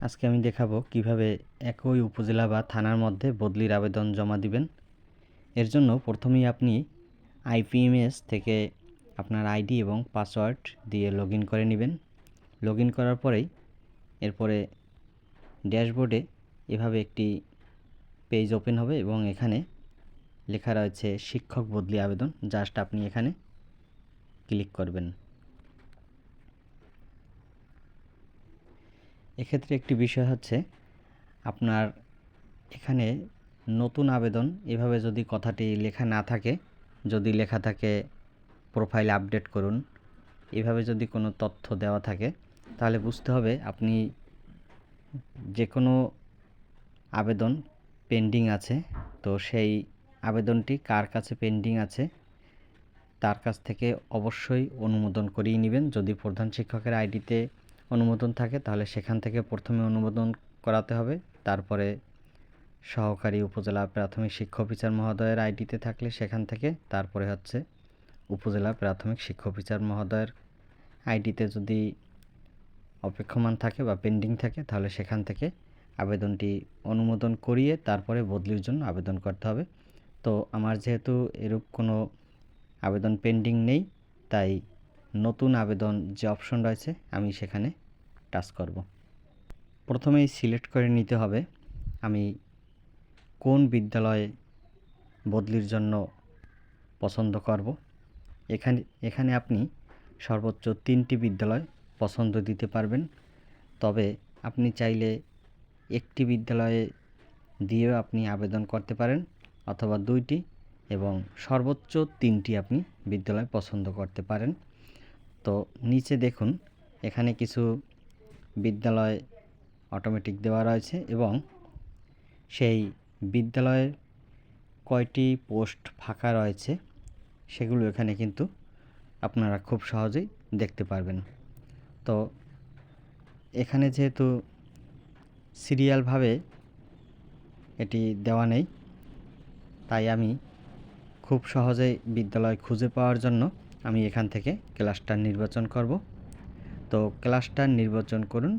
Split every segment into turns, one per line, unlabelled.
আজকে আমি দেখাবো কীভাবে একই উপজেলা বা থানার মধ্যে বদলির আবেদন জমা দিবেন। এর জন্য প্রথমেই আপনি আইপিএমএস থেকে আপনার আইডি এবং পাসওয়ার্ড দিয়ে লগ করে নেবেন। লগ করার পরেই এরপরে ড্যাশবোর্ডে এভাবে একটি পেজ ওপেন হবে এবং এখানে লেখা রয়েছে শিক্ষক বদলি আবেদন, জাস্ট আপনি এখানে ক্লিক করবেন। এক্ষেত্রে একটি বিষয় হচ্ছে, আপনার এখানে নতুন আবেদন, এভাবে যদি কথাটি লেখা না থাকে, যদি লেখা থাকে প্রোফাইল আপডেট করুন, এভাবে যদি কোনো তথ্য দেওয়া থাকে, তাহলে বুঝতে হবে আপনি যে কোনো আবেদন পেন্ডিং আছে, তো সেই আবেদনটি কার কাছে পেন্ডিং আছে, তার কাছ থেকে অবশ্যই অনুমোদন করিয়ে নেবেন। যদি প্রধান শিক্ষকের আইডিতে অনুমোদন থাকে, তাহলে সেখান থেকে প্রথমে অনুমোদন করাতে হবে। তারপরে সহকারী উপজেলা প্রাথমিক শিক্ষা অফিসার মহোদয়ের আইডিতে থাকলে সেখান থেকে, তারপরে হচ্ছে উপজেলা প্রাথমিক শিক্ষা অফিসার মহোদয়ের আইডিতে যদি অপেক্ষমান থাকে বা পেন্ডিং থাকে, তাহলে সেখান থেকে আবেদনটি অনুমোদন করিয়ে তারপরে বদলির জন্য আবেদন করতে হবে। তো আমার যেহেতু এরূপ কোনো আবেদন পেন্ডিং নেই, তাই নতুন আবেদন যে অপশন রয়েছে, আমি সেখানে টাচ করব। প্রথমেই সিলেক্ট করে নিতে হবে, আমি কোন বিদ্যালয়ে বদলির জন্য পছন্দ করব। এখানে এখানে আপনি সর্বোচ্চ তিনটি বিদ্যালয় পছন্দ দিতে পারবেন। তবে আপনি চাইলে একটি বিদ্যালয়ে দিয়েও আপনি আবেদন করতে পারেন, অথবা দুইটি এবং সর্বোচ্চ তিনটি আপনি বিদ্যালয় পছন্দ করতে পারেন। তো নিচে দেখুন, এখানে কিছু বিদ্যালয় অটোমেটিক দেওয়া রয়েছে এবং সেই বিদ্যালয়ের কয়টি পোস্ট ফাঁকা রয়েছে, সেগুলো এখানে কিন্তু আপনারা খুব সহজেই দেখতে পারবেন। তো এখানে যেহেতু সিরিয়ালভাবে এটি দেওয়া নেই, তাই আমি খুব সহজেই বিদ্যালয় খুঁজে পাওয়ার জন্য আমি এখান থেকে ক্লাস্টার নির্বাচন করব। তো ক্লাস্টার নির্বাচন করুন।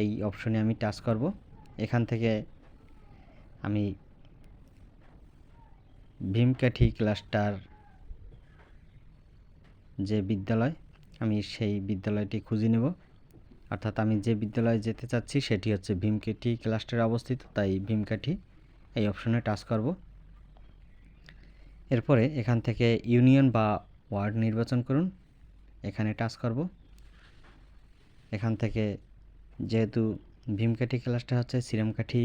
এই অপশনে আমি টাচ করব। এখান থেকে আমি ভীমকাঠি ক্লাস্টার যে বিদ্যালয়, আমি সেই বিদ্যালয়টি খুঁজে নেব। অর্থাৎ আমি যে বিদ্যালয়ে যেতে চাচ্ছি সেটি হচ্ছে ভীমকাঠি ক্লাস্টারে অবস্থিত, তাই ভীমকাঠি এই অপশনে টাচ করব। এরপরে এখান থেকে ইউনিয়ন বা ওয়ার্ড নির্বাচন করুন। এখানে টাচ করব। এখান থেকে যেহেতু ভীমকাঠি ক্লাসটা হচ্ছে শ্রীরামকাঠি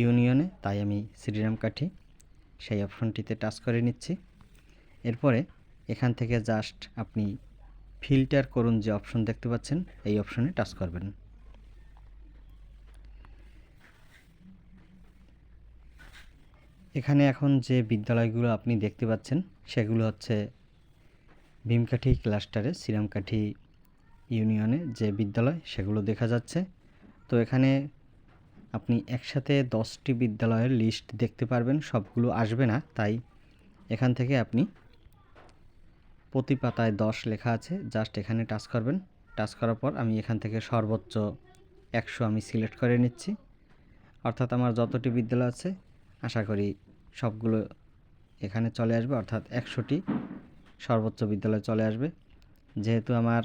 ইউনিয়নে, তাই আমি শ্রীরামকাঠি সেই অপশনটিতে টাচ করে নিচ্ছি। এরপরে এখান থেকে জাস্ট আপনি ফিল্টার করুন যে অপশন দেখতে পাচ্ছেন, এই অপশনে টাচ করবেন। এখানে এখন যে বিদ্যালয়গুলো আপনি দেখতে পাচ্ছেন, সেগুলো হচ্ছে ভীমকাঠি ক্লাস্টারে, শ্রীরামকাঠি ইউনিয়নে যে বিদ্যালয়, সেগুলো দেখা যাচ্ছে। তো এখানে আপনি একসাথে দশটি বিদ্যালয়ের লিস্ট দেখতে পারবেন, সবগুলো আসবে না। তাই এখান থেকে আপনি প্রতি পাতায় দশ লেখা আছে জাস্ট এখানে টাচ করবেন। টাচ করার পর আমি এখান থেকে সর্বোচ্চ একশো আমি সিলেক্ট করে নিচ্ছি। অর্থাৎ আমার যতটি বিদ্যালয় আছে, আশা করি সবগুলো এখানে চলে আসবে। অর্থাৎ একশোটি সর্বোচ্চ বিদ্যালয়ে চলে আসবে। যেহেতু আমার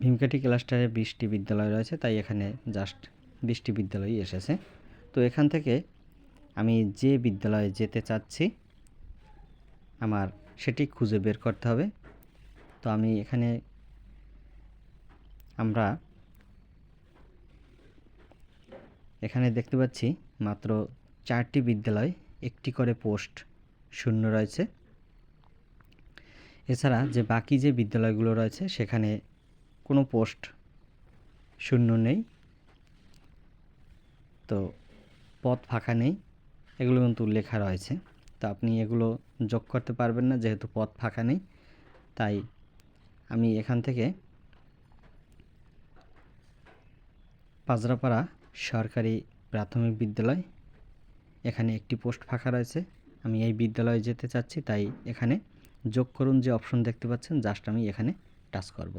ভীমকাঠি ক্লাস্টারে বিশটি বিদ্যালয় রয়েছে, তাই এখানে জাস্ট বিশটি বিদ্যালয়ই এসেছে। তো এখান থেকে আমি যে বিদ্যালয়ে যেতে চাচ্ছি, আমার সেটি খুঁজে বের করতে হবে। তো আমি এখানে আমরা এখানে দেখতে পাচ্ছি মাত্র চারটি বিদ্যালয়, একটি করে পোস্ট শূন্য রয়েছে। এছাড়া যে বাকি যে বিদ্যালয়গুলো রয়েছে, সেখানে কোনো পোস্ট শূন্য নেই। তো পদ ফাঁকা নেই। এগুলো কিন্তু লেখা রয়েছে। তো আপনি এগুলো যোগ করতে পারবেন না, যেহেতু পদ ফাঁকা নেই। তাই আমি এখান থেকে পাজরাপাড়া সরকারি প্রাথমিক বিদ্যালয়, এখানে একটি পোস্ট ফাঁকা রয়েছে। আমি এই বিদ্যালয়ে যেতে চাচ্ছি, তাই এখানে যোগ করুন যে অপশন দেখতে পাচ্ছেন জাস্ট আমি এখানে টাচ করব।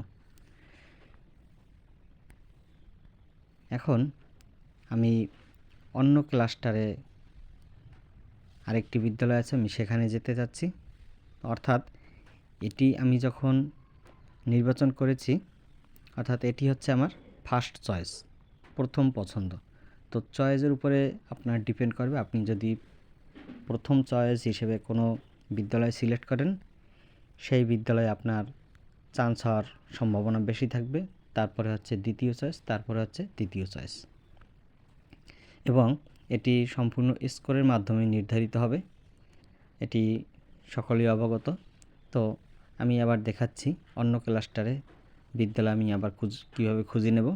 এখন আমি অন্য ক্লাস্টারে আরেকটি বিদ্যালয় আছে, আমি সেখানে যেতে যাচ্ছি অর্থাৎ এটি আমি যখন নির্বাচন করেছি, অর্থাৎ এটি হচ্ছে আমার ফার্স্ট চয়েস প্রথম পছন্দ। তো চয়েসের উপরে আপনার ডিপেন্ড করবে। আপনি যদি প্রথম চয়েস হিসেবে কোনো বিদ্যালয় সিলেক্ট করেন সেই বিদ্যালয়ে আপনার চান্স হওয়ার সম্ভাবনা বেশি থাকবে। তারপরে হচ্ছে দ্বিতীয় চয়েস তারপরে হচ্ছে তৃতীয় চয়েস এবং এটি সম্পূর্ণ স্কোরের মাধ্যমে নির্ধারিত হবে। এটি সকলেই অবগত। তো আমি আবার দেখাচ্ছি অন্য ক্লাস্টারে বিদ্যালয় আমি আবার খুঁজ, কীভাবে খুঁজে নেব।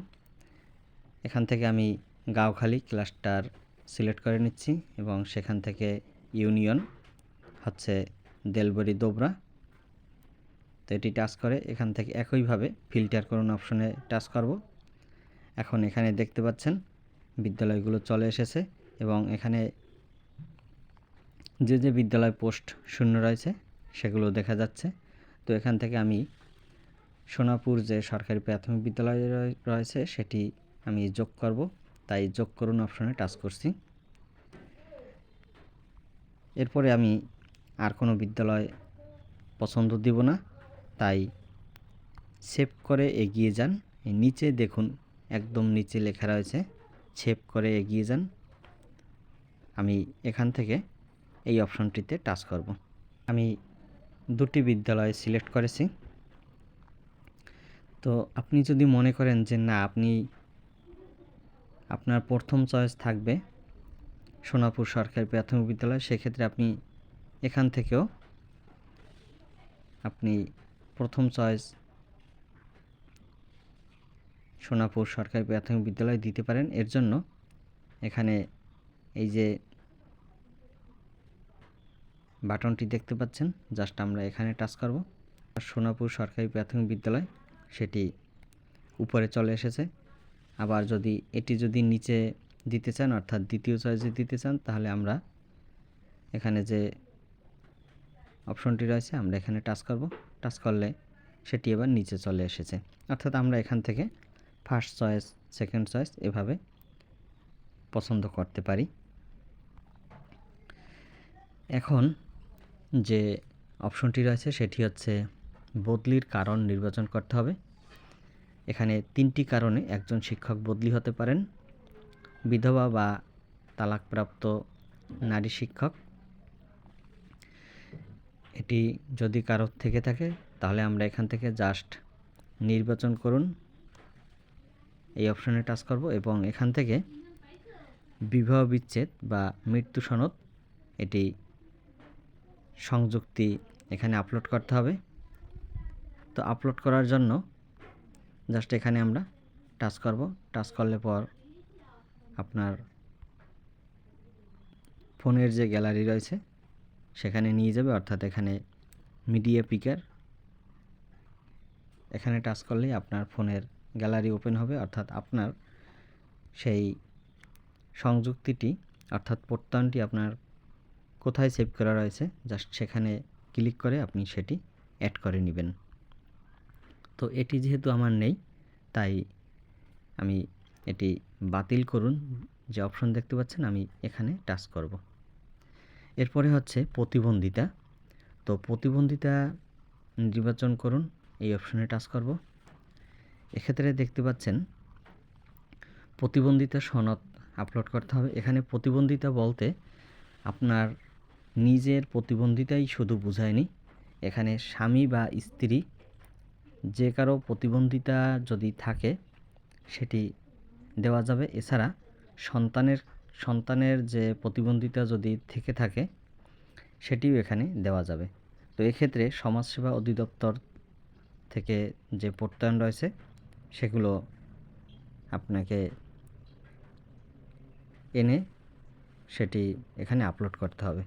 এখান থেকে আমি গাঁওখালি ক্লাস্টার সিলেক্ট করে নিচ্ছি এবং সেখান থেকে ইউনিয়ন, হচ্ছে দেলবরি, দোবরা তো এটি টাচ করে, এখান থেকে একইভাবে ফিল্টার করুন অপশনে টাচ করব। এখন এখানে দেখতে পাচ্ছেন, বিদ্যালয়গুলো চলে এসেছে এবং এখানে যে যে বিদ্যালয় পোস্ট শূন্য রয়েছে, সেগুলো দেখা যাচ্ছে। তো এখান থেকে আমি সোনাপুর যে সরকারি প্রাথমিক বিদ্যালয় রয়ে- রয়েছে, সেটি আমি যোগ করব। তাই যোগ করুন অপশনে টাচ করছি। এরপরে আমি আর কোনো বিদ্যালয় পছন্দ দিব না। তাই সেভ করে এগিয়ে যান। নিচে দেখুন, একদম নিচে লেখা রয়েছে সেভ করে এগিয়ে যান। আমি এখান থেকে এই অপশনটিতে টাচ করব। আমি দুটি বিদ্যালয় সিলেক্ট করেছি। তো আপনি যদি মনে করেন যে না, আপনি, আপনার প্রথম চয়েস থাকবে সোনাপুর সরকারি প্রাথমিক বিদ্যালয়, সেক্ষেত্রে আপনি এখান থেকেও আপনি প্রথম চয়েস সোনাপুর সরকারি প্রাথমিক বিদ্যালয় দিতে পারেন। এর জন্য এখানে এই যে বাটনটি দেখতে পাচ্ছেন জাস্ট আমরা এখানে টাচ করব। সোনাপুর সরকারি প্রাথমিক বিদ্যালয় সেটি উপরে চলে এসেছে। আবার যদি এটি যদি নিচে দিতে চান, অর্থাৎ দ্বিতীয় চয়েসে দিতে চান, তাহলে আমরা এখানে যে অপশনটি রয়েছে, আমরা এখানে টাচ করব। টাচ করলে সেটি এবার নিচে চলে এসেছে। অর্থাৎ আমরা এখান থেকে ফার্স্ট চয়েস সেকেন্ড চয়েস এভাবে পছন্দ করতে পারি। এখন যে অপশনটি রয়েছে সেটি হচ্ছে বদলির কারণ নির্বাচন করতে হবে। এখানে তিনটি কারণে একজন শিক্ষক বদলি হতে পারেন। বিধবা বা তালাকপ্রাপ্ত নারী শিক্ষক এটি যদি কারও থেকে থাকে, তাহলে আমরা এখান থেকে জাস্ট নির্বাচন করুন। এই অপশনে টাচ করব এবং এখান থেকে বিবাহ বিচ্ছেদ বা মৃত্যু সনদ, এটি সংযুক্তি এখানে আপলোড করতে হবে। তো আপলোড করার জন্য জাস্ট এখানে আমরা টাচ করব। টাচ করলে পর আপনার ফোনের যে গ্যালারি রয়েছে সেখানে নিয়ে যাবে, অর্থাৎ এখানে মিডিয়া পিকার এখানে টাচ করলেই আপনার ফোনের গ্যালারি ওপেন হবে, অর্থাৎ আপনার সেই সংযুক্তিটি, অর্থাৎ প্রত্যয়নটি আপনার কোথায় সেভ করা রয়েছে জাস্ট সেখানে ক্লিক করে আপনি সেটি অ্যাড করে নেবেন। তো এটি যেহেতু আমার নেই, তাই আমি এটি বাতিল করুন। যে অপশন দেখতে পাচ্ছেন, আমি এখানে টাচ করব। এরপরে হচ্ছে প্রতিবন্ধিতা। তো প্রতিবন্ধিতা নির্বাচন করুন, এই অপশনে টাচ করব। এক্ষেত্রে দেখতে পাচ্ছেন, প্রতিবন্ধিতা সনদ আপলোড করতে হবে। এখানে প্রতিবন্ধিতা বলতে আপনার নিজের প্রতিবন্ধিতাই শুধু বোঝায়নি। এখানে স্বামী বা স্ত্রী, যে কারও প্রতিবন্ধিতা যদি থাকে, সেটি দেওয়া যাবে। এছাড়া সন্তানের সন্তানের যে প্রতিবন্ধিতা যদি থেকে থাকে, সেটিও এখানে দেওয়া যাবে। তো এক্ষেত্রে সমাজসেবা অধিদপ্তর থেকে যে প্রত্যয়ন রয়েছে, সেগুলো আপনাকে এনে সেটি এখানে আপলোড করতে হবে।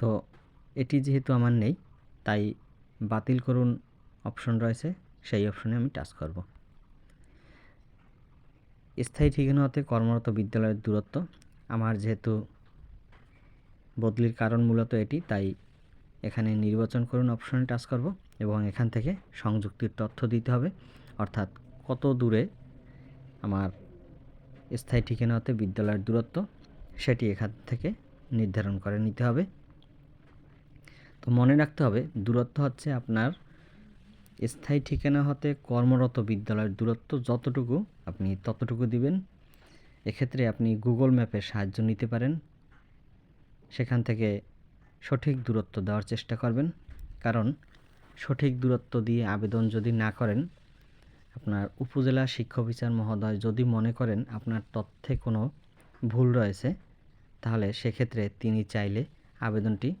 তো এটি যেহেতু আমার নেই, তাই বাতিল করুন অপশন রয়েছে। সেই অপশনে আমি টাচ করব। স্থায়ী ঠিকানা হতে কর্মরত বিদ্যালয়ের দূরত্ব। আমার যেহেতু বদলির কারণ মূলত এটি, তাই এখানে নির্বাচন করুন অপশনে টাচ করব এবং এখান থেকে সংযুক্তির তথ্য দিতে হবে। অর্থাৎ কত দূরে আমার স্থায়ী ঠিকানা হতে বিদ্যালয়ের দূরত্ব, সেটি এখান থেকে নির্ধারণ করে নিতে হবে। তো মনে রাখতে হবে, দূরত্ব হচ্ছে আপনার স্থায়ী ঠিকানা হতে কর্মরত বিদ্যালয়ের দূরত্ব যতটুকু আপনি ততটুকু দিবেন। এক্ষেত্রে আপনি গুগল ম্যাপের সাহায্য নিতে পারেন। সেখান থেকে সঠিক দূরত্ব দেওয়ার চেষ্টা করবেন। কারণ সঠিক দূরত্ব দিয়ে আবেদন যদি না করেন, আপনার উপজেলা শিক্ষা বিচার মহোদয় যদি মনে করেন আপনার তথ্যে কোনো ভুল রয়েছে, তাহলে সেক্ষেত্রে তিনি চাইলে আবেদনটি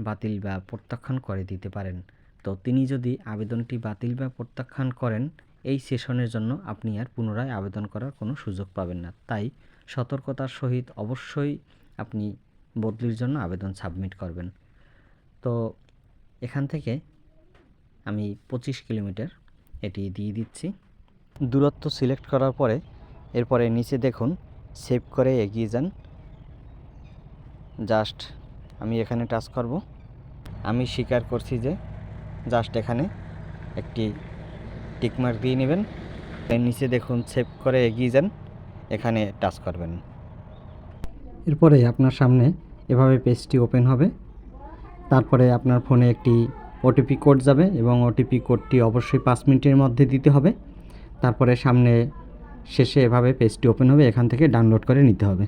বাতিল বা প্রত্যাখ্যান করে দিতে পারেন। তো তিনি যদি আবেদনটি বাতিল বা প্রত্যাখ্যান করেন, এই সেশনের জন্য আপনি আর পুনরায় আবেদন করার কোনো সুযোগ পাবেন না। তাই সতর্কতার সহিত অবশ্যই আপনি বদলির জন্য আবেদন সাবমিট করবেন। তো এখান থেকে আমি পঁচিশ কিলোমিটার এটি দিয়ে দিচ্ছি। দূরত্ব সিলেক্ট করার পরে এরপরে নিচে দেখুন, সেভ করে এগিয়ে যান। জাস্ট আমি এখানে টাচ করব। আমি স্বীকার করছি যে জাস্ট এখানে একটি টিকমার্ক দিয়ে নেবেন। এর নিচে দেখুন সেভ করে এগিয়ে যান। এখানে টাচ করবেন। এরপরে আপনার সামনে এভাবে পেজটি ওপেন হবে। তারপরে আপনার ফোনে একটি ওটিপি কোড যাবে এবং ওটিপি কোডটি অবশ্যই পাঁচ মিনিটের মধ্যে দিতে হবে। তারপরে সামনে শেষে এভাবে পেজটি ওপেন হবে। এখান থেকে ডাউনলোড করে নিতে হবে।